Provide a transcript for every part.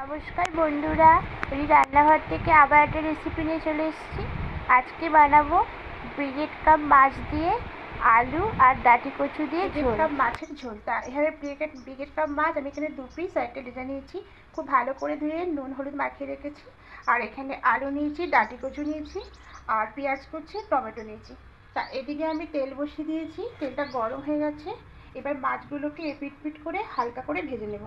নমস্কার বন্ধুরা এই রান্নাঘর থেকে আবার একটা রেসিপি নিয়ে চলে এসেছি। আজকে বানাবো ব্রিগেড কাপ মাছ দিয়ে আলু আর ডাঁটি কচু দিয়ে ঝোল। কাপ মাছের ঝোল তা এভাবে ব্রিগেড ব্রিগেড কাপ মাছ আমি এখানে দু পিস আর একটা ডিজাইন নিয়েছি। খুব ভালো করে ধুয়ে নুন হলুদ মাখিয়ে রেখেছি। আর এখানে আলু নিয়েছি ডাঁটি কচু নিয়েছি আর পেঁয়াজ কুচি টমেটো নিয়েছি। তা এদিকে আমি তেল বসিয়ে দিয়েছি। তেলটা গরম হয়ে গেছে। এবার মাছগুলোকে এপিট পিট করে হালকা করে ভেজে নেব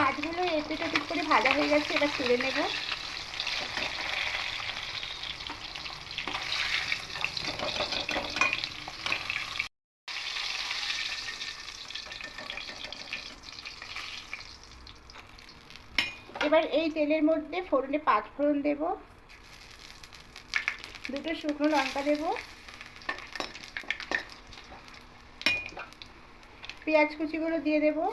মাছগুলো এপিট ওপিট করে ভাজা হয়ে গেছে, এবার তুলে নেব। এবার এই তেলের মধ্যে ফোড়নে পাঁচ ফোড়ন দেব। দুটো শুকনো লঙ্কা দেব। পেঁয়াজ কুচিগুলো দিয়ে দেবো।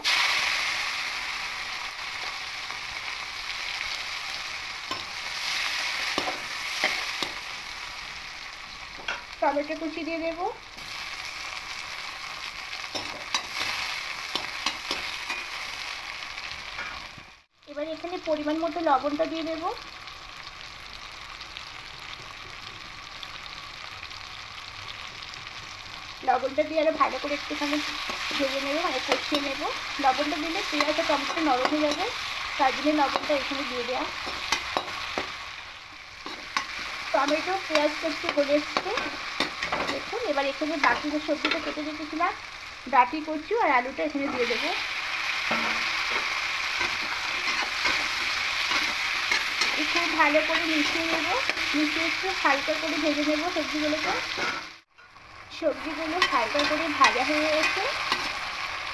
টমেটো কুচি দিয়ে দেবো। এবার এখানে পরিমাণ মতো লবণটা দিয়ে দেবো। লবণটা দিয়ে আরও ভালো করে একটুখানি ভেজে নেব মানে কষিয়ে নেব। লবণটা দিলে পেঁয়াজ আর টমেটো নরম হয়ে যাবে, তার জন্য লবণটা এখানে দিয়ে দেওয়া টমেটো, পেঁয়াজ কষতে গলে এসছে এবার এখানে বাকি যে সবজিটা কেটে রেখেছিলাম ডাটি কচু আর আলুটা এখানে দিয়ে দেবো। একটু ভালো করে মিশিয়ে নেব, মিশিয়ে একটু হালকা করে ভেজে নেব সবজিগুলোকে। সবজিগুলো হালকা করে ভাজা হয়ে গেছে।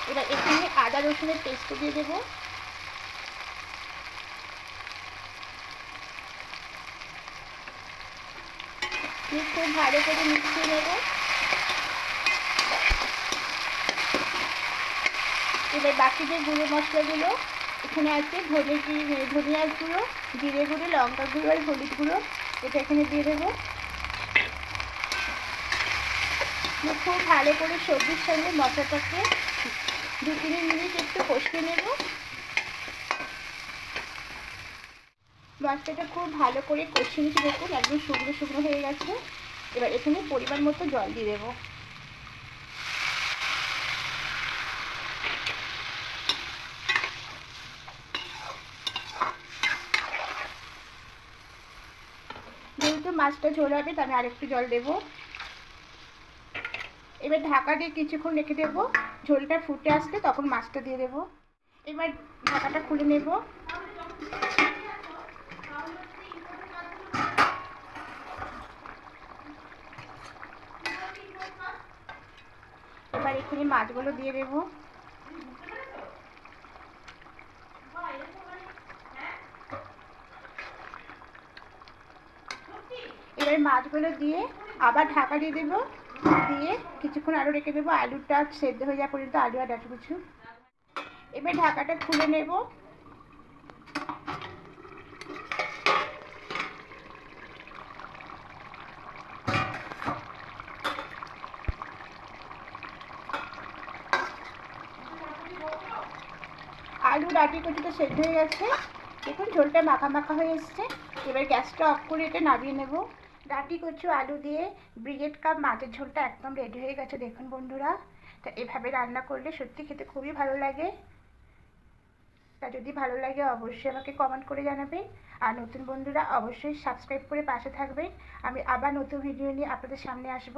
এবার এখানে আদা রসুনের পেস্ট দিয়ে দেবো। খুব ভালো করে মিশিয়ে নেব। এবার বাকি যে গুঁড়ো মশলাগুলো, এখানে আছে ধনে জি- ধনিয়ার গুঁড়ো, জিরে গুঁড়ো লঙ্কা গুঁড়ো আর হলুদ গুঁড়ো। এটা এখানে দিয়ে দেবো। খুব ভালো করে সবজির সঙ্গে মশলাটাকে দু তিন মিনিট একটু কষিয়ে নেব। মশলাটা খুব ভালো করে কষিয়ে নিচ্ছি। দেখুন, একদম শুকনো শুকনো হয়ে গেছে। এবার এখানে পরিমাণ মতো জল দিয়ে দেবো। মাছটা ঝোল হবে তাহলে আরেকটু জল দেবো। এবার ঢাকা দিয়ে কিছুক্ষণ রেখে দেবো, ঝোলটা ফুটে আসলে তখন মাছটা দিয়ে দেবো। এবার ঢাকাটা খুলে নেব। এবার এখানে মাছগুলো দিয়ে দেবো। এবার মাছগুলো দিয়ে আবার ঢাকা দিয়ে দেবো। দিয়ে কিছুক্ষণ আরও রেখে দেবো। আলুটা সেদ্ধ হয়ে যাওয়া পর্যন্ত আলু আর কিছু এবার ঢাকাটা খুলে নেব। আলু ডাটি কচুটা সেদ্ধ হয়ে গেছে। দেখুন ঝোলটা মাখা মাখা হয়ে এসছে। এবার গ্যাসটা অফ করে এটা নামিয়ে নেব। ডাটি কচু, আলু দিয়ে ব্রিগেড কাপ, মাছের ঝোলটা একদম রেডি হয়ে গেছে, দেখুন বন্ধুরা। তা এভাবে রান্না করলে সত্যি খেতে খুবই ভালো লাগে। তা যদি ভালো লাগে, অবশ্যই আমাকে কমেন্ট করে জানাবেন। আর নতুন বন্ধুরা, অবশ্যই সাবস্ক্রাইব করে পাশে থাকবেন। আমি আবার নতুন ভিডিও নিয়ে আপনাদের সামনে আসব।